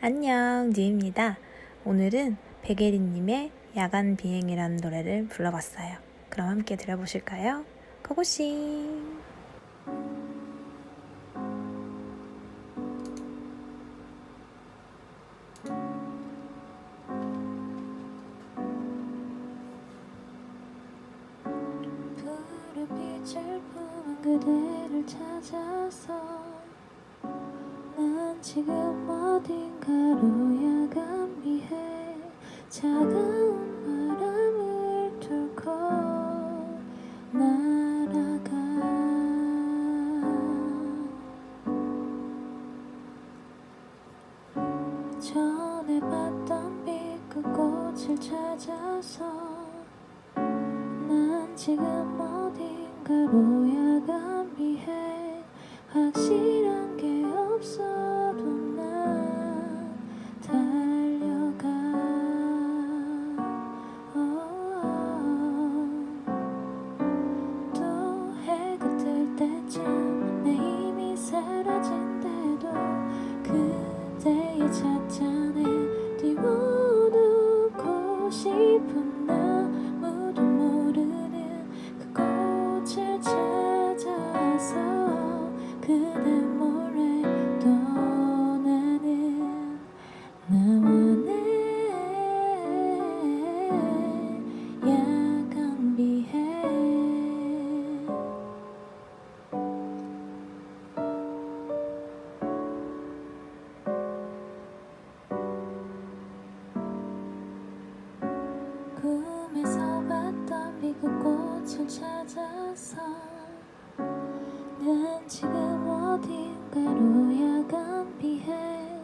안녕, 뉴입니다. 오늘은 백예린님의 야간 비행이라는 노래를 불러봤어요. 그럼 함께 들어보실까요? 고고싱! 푸른 빛을 품은 그대를 찾아서 난 지금 어딘가로 야간 비해 차가운 바람을 뚫고 날아가. 전에 봤던 빛그 꽃을 찾아서 난 지금 어딘가로 야간 비해 확실 그 꽃을 찾아서 난 지금 어딘가로 야간 비행